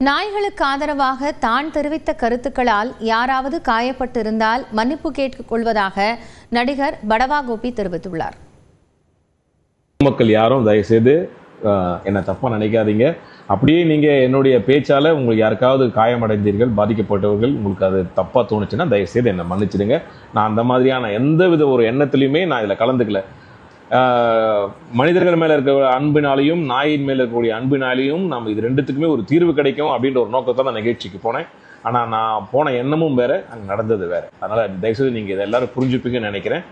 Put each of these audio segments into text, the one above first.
நாய்களுக்கு ஆதரவாக தான் தெரிவித்த கருத்துக்களால் யாராவது காயப்பட்டிருந்தால் மன்னிப்பு கேட்டுக் கொள்வதாக நடிகர் படவா கோபி தெரிவித்துள்ளார். மக்கள் யாரும் தயவுசெய்து ஆஹ், என்னை தப்பாக நினைக்காதீங்க. அப்படியே நீங்கள் என்னுடைய பேச்சால் உங்களுக்கு யாருக்காவது காயமடைந்தீர்கள் பாதிக்கப்பட்டவர்கள் உங்களுக்கு அது தப்பாக தோணுச்சுன்னா தயவுசெய்து என்னை மன்னிச்சிடுங்க. நான் அந்த மாதிரியான எந்த வித ஒரு எண்ணத்துலையுமே நான் இதில் கலந்துக்கல. மனிதர்கள் மேலே இருக்க அன்பினாலையும் நாயின் மேலே இருக்கக்கூடிய அன்பினாலையும் நம்ம இது ரெண்டுத்துக்குமே ஒரு தீர்வு கிடைக்கும் அப்படின்ற ஒரு நோக்கத்தை நான் நிகழ்ச்சிக்கு போனேன். ஆனால் நான் போன எண்ணமும் வேற அங்கே நடந்தது வேற. அதனால் தயவுசெய்து நீங்கள் இதை எல்லாரும் புரிஞ்சுப்பீங்கன்னு நினைக்கிறேன்.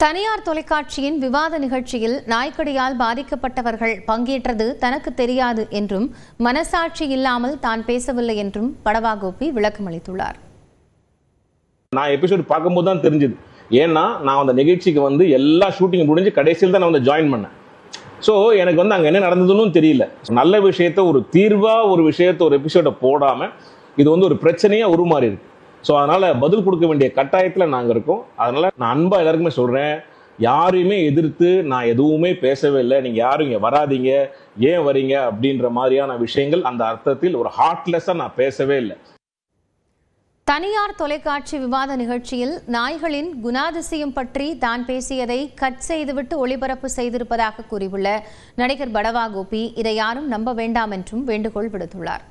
தனியார் தொலைக்காட்சியின் விவாத நிகழ்ச்சியில் நாய்க்கடியால் பாதிக்கப்பட்டவர்கள் பங்கேற்றது தனக்கு தெரியாது என்றும் மனசாட்சி இல்லாமல் தான் பேசவில்லை என்றும் படவா கோபி விளக்கமளித்துள்ளார். நான் எபிசோட் பார்க்கும்போது தான் தெரிஞ்சுது. ஏன்னா நான் அந்த நிகழ்ச்சிக்கு வந்து எல்லா ஷூட்டிங் முடிஞ்சு கடைசியில் தான் நான் வந்து ஜாயின் பண்ணேன். ஸோ எனக்கு வந்து அங்கே என்ன நடந்ததுன்னு தெரியல. நல்ல விஷயத்த ஒரு தீர்வாக ஒரு விஷயத்த ஒரு எபிசோடை போடாமல் இது வந்து ஒரு பிரச்சனையாக உருமாறி இருக்கு ஸோ அதனால் பதில் கொடுக்க வேண்டிய கட்டாயத்தில் நாங்கள் இருக்கோம். அதனால் நான் அன்பாக எல்லாருக்குமே சொல்கிறேன் யாரையுமே எதிர்த்து நான் எதுவுமே பேசவே இல்லை. நீங்கள் யாரும் இங்கே வராதீங்க. ஏன் வரீங்க? அப்படின்ற மாதிரியான விஷயங்கள் அந்த அர்த்தத்தில் ஒரு ஹார்ட்லெஸ்ஸாக நான் பேசவே இல்லை. தனியார் தொலைக்காட்சி விவாத நிகழ்ச்சியில் நாய்களின் குணாதிசயம் பற்றி தான் பேசியதை கட் செய்துவிட்டு ஒளிபரப்பு செய்திருப்பதாக கூறியுள்ள நடிகர் படவா கோபி இதை யாரும் நம்ப வேண்டாம் என்றும் வேண்டுகோள் விடுத்துள்ளார்.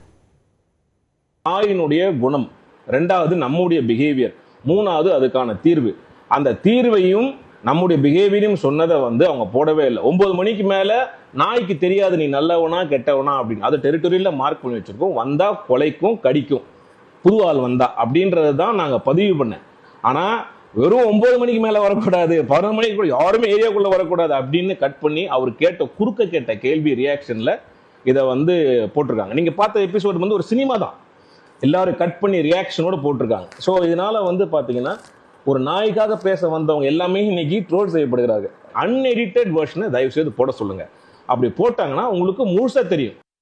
நாயினுடைய குணம் ரெண்டாவது நம்முடைய பிஹேவியர் மூணாவது அதுக்கான தீர்வு. அந்த தீர்வையும் நம்முடைய பிஹேவியரையும் சொன்னதை வந்து அவங்க போடவே இல்லை. ஒன்பது மணிக்கு மேல நாய்க்கு தெரியாது நீ நல்லவனா கெட்டவனா அப்படின்னு. அது டெரிட்டரியில மார்க் பண்ணி வச்சிருக்கோம். வந்தா கொலைக்கும் கடிக்கும். புது ஆள் வந்தா அப்படின்றது தான் நாங்கள் பதிவு பண்ணேன். ஆனால் வெறும் ஒன்பது மணிக்கு மேலே வரக்கூடாது பதினொரு மணிக்கு கூட யாருமே ஏரியாக்குள்ளே வரக்கூடாது அப்படின்னு கட் பண்ணி அவர் கேட்ட குறுக்க கேட்ட கேள்வி ரியாக்ஷனில் இதை வந்து போட்டிருக்காங்க. நீங்கள் பார்த்த எபிசோடு வந்து ஒரு சினிமா தான். எல்லாரும் கட் பண்ணி ரியாக்ஷனோட போட்டிருக்காங்க. ஸோ இதனால் வந்து பார்த்தீங்கன்னா ஒரு நாய்க்காக பேச வந்தவங்க எல்லாமே இன்னைக்கு ட்ரோல் செய்யப்படுகிறார்கள். அன்எடிட்டட் வெர்ஷனை தயவு செய்து போட சொல்லுங்கள் அப்படி போட்டாங்கன்னா உங்களுக்கு முழுசாக தெரியும்.